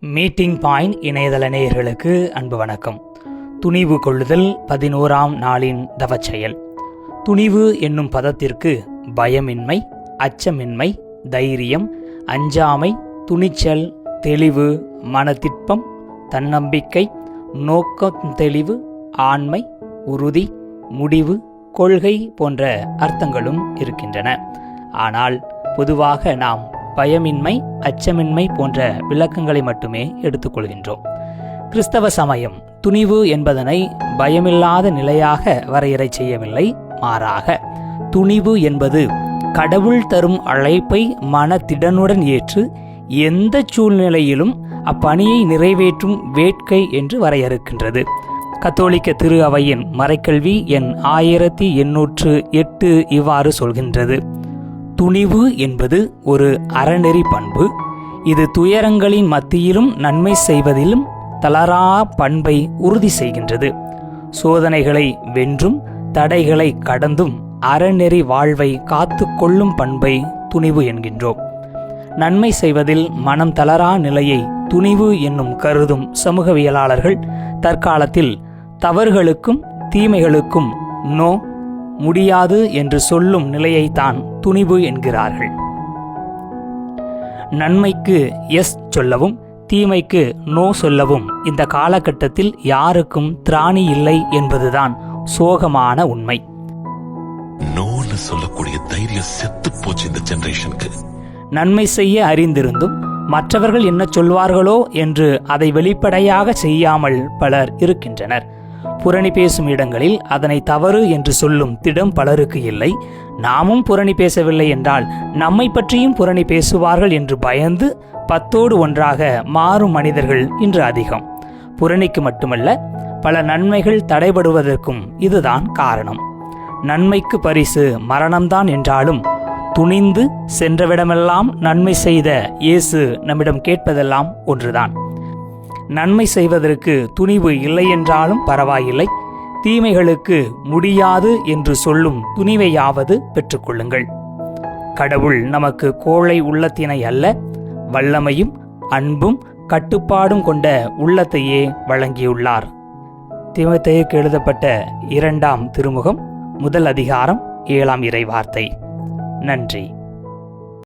Meeting point இணையதள நேயர்களுக்கு அன்பு வணக்கம். துணிவு கொள்ளுதல் பதினோராம் நாளின் தவச்செயல். துணிவு என்னும் பதத்திற்கு பயமின்மை அச்சமின்மை தைரியம் அஞ்சாமை துணிச்சல் தெளிவு மனத்திற்பம் தன்னம்பிக்கை நோக்கம் தெளிவு ஆண்மை உறுதி முடிவு கொள்கை போன்ற அர்த்தங்களும் இருக்கின்றன. ஆனால் பொதுவாக நாம் பயமின்மை அச்சமின்மை போன்ற விளக்கங்களை மட்டுமே எடுத்துக்கொள்கின்றோம். கிறிஸ்தவ சமயம் துணிவு என்பதனை பயமில்லாத நிலையாக வரையறை செய்யவில்லை மாறாக துணிவு என்பது கடவுள் தரும் அழைப்பை மனத்திடனுடன் ஏற்று எந்த சூழ்நிலையிலும் அப்பணியை நிறைவேற்றும் வேட்கை என்று வரையறுக்கின்றது. கத்தோலிக்க திரு அவையின் மறைக்கல்வி எண் ஆயிரத்தி எண்ணூற்று எட்டு இவ்வாறு சொல்கின்றது. துணிவு என்பது ஒரு அறநெறி பண்பு. இது துயரங்களின் மத்தியிலும் நன்மை செய்வதிலும் தளரா பண்பை உறுதி செய்கின்றது. சோதனைகளை வென்றும் தடைகளை கடந்தும் அறநெறி வாழ்வை காத்து கொள்ளும் பண்பை துணிவு என்கின்றோம். நன்மை செய்வதில் மனம் தளரா நிலையை துணிவு என்னும் கருதும் சமூகவியலாளர்கள் தற்காலத்தில் தவறுகளுக்கும் தீமைகளுக்கும் நோ முடியாது என்று சொல்லும் நிலையைத்தான் துணிவு என்கிறார்கள். நன்மைக்கு எஸ் சொல்லவும் தீமைக்கு நோ சொல்லவும் இந்த காலகட்டத்தில் யாருக்கும் திராணி இல்லை என்பதுதான் சோகமான உண்மை. நோன்னு சொல்லக்கூடிய தைரியம் செத்து போச்சு இந்த ஜெனரேஷனுக்கு. நன்மை செய்ய அறிந்திருந்தும் மற்றவர்கள் என்ன சொல்வார்களோ என்று அதை வெளிப்படையாக செய்யாமல் பலர் இருக்கின்றனர். புரணி பேசும் இடங்களில் அதனை தவறு என்று சொல்லும் திடம் பலருக்கு இல்லை. நாமும் புரணி பேசவில்லை என்றால் நம்மை பற்றியும் புரணி பேசுவார்கள் என்று பயந்து பத்தோடு ஒன்றாக மாறும் மனிதர்கள் இன்று அதிகம். புரணிக்கு மட்டுமல்ல பல நன்மைகள் தடைபடுவதற்கும் இதுதான் காரணம். நன்மைக்கு பரிசு மரணம்தான் என்றாலும் துணிந்து சென்றவிடமெல்லாம் நன்மை செய்த இயேசு நம்மிடம் கேட்பதெல்லாம் ஒன்றுதான். நன்மை செய்வதற்கு துணிவு இல்லையென்றாலும் பரவாயில்லை. தீமைகளுக்கு முடியாது என்று சொல்லும் துணிவையாவது பெற்றுக்கொள்ளுங்கள். கடவுள் நமக்கு கோழை உள்ளத்தினை அல்ல வல்லமையும் அன்பும் கட்டுப்பாடும் கொண்ட உள்ளத்தையே வழங்கியுள்ளார். திமுத்தையுக்கு எழுதப்பட்ட இரண்டாம் திருமுகம் முதல் அதிகாரம் ஏழாம் இறை வார்த்தை நன்றி.